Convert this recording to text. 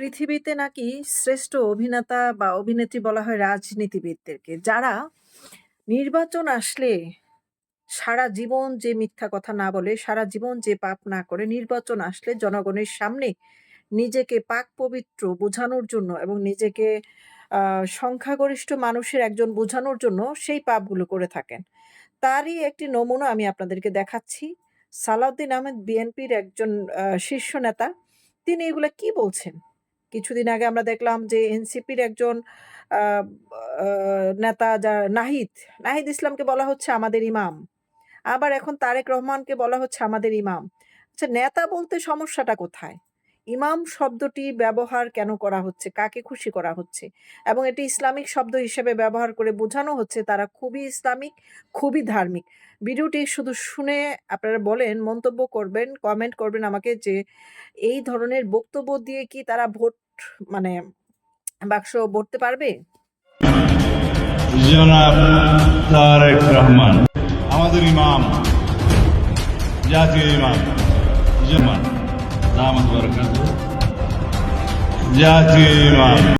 পৃথিবীতে নাকি শ্রেষ্ঠ অভিনেতা বা অভিনেত্রী বলা হয় রাজনীতিবিদদেরকে। যারা নির্বাচন আসলে সারা জীবন যে মিথ্যা কথা না বলে, সারা জীবন যে পাপ না করে, নির্বাচন আসলে জনগণের সামনে নিজেকে পাক-পবিত্র বোঝানোর জন্য এবং নিজেকে সংখ্যাগরিষ্ঠ মানুষের একজন বোঝানোর জন্য সেই পাপগুলো করে থাকেন। তারই একটি নমুনা আমি আপনাদেরকে দেখাচ্ছি। সালাউদ্দিন আহমেদ বিএনপির একজন শীর্ষ নেতা। তিনি এগুলো কি বলছেন? কিছুদিন আগে আমরা দেখলাম যে এনসিপির একজন নেতা যা নাহিদ, নাহিদ ইসলামকে বলা হচ্ছে আমাদের ইমাম। আবার এখন তারেক রহমানকে বলা হচ্ছে আমাদের ইমাম। আচ্ছা নেতা বলতে সমস্যাটা কোথায়? ইমাম শব্দটি ব্যবহার কেন করা হচ্ছে? কাকে খুশি করা হচ্ছে? এবং এটি ইসলামিক শব্দ হিসেবে ব্যবহার করে বোঝানো হচ্ছে তারা খুবই ইসলামিক, খুবই ধার্মিক। ভিডিওটি শুধু শুনে আপনারা বলেন, মন্তব্য করবেন, কমেন্ট করবেন আমাকে যে এই ধরনের বক্তব্য দিয়ে কি তারা ভোট মানে বাক্স ভরতে পারবে? আমাদের ইমাম জাতীয় ইমাম দামাত বারাকাতুহু জাতীয় ইমাম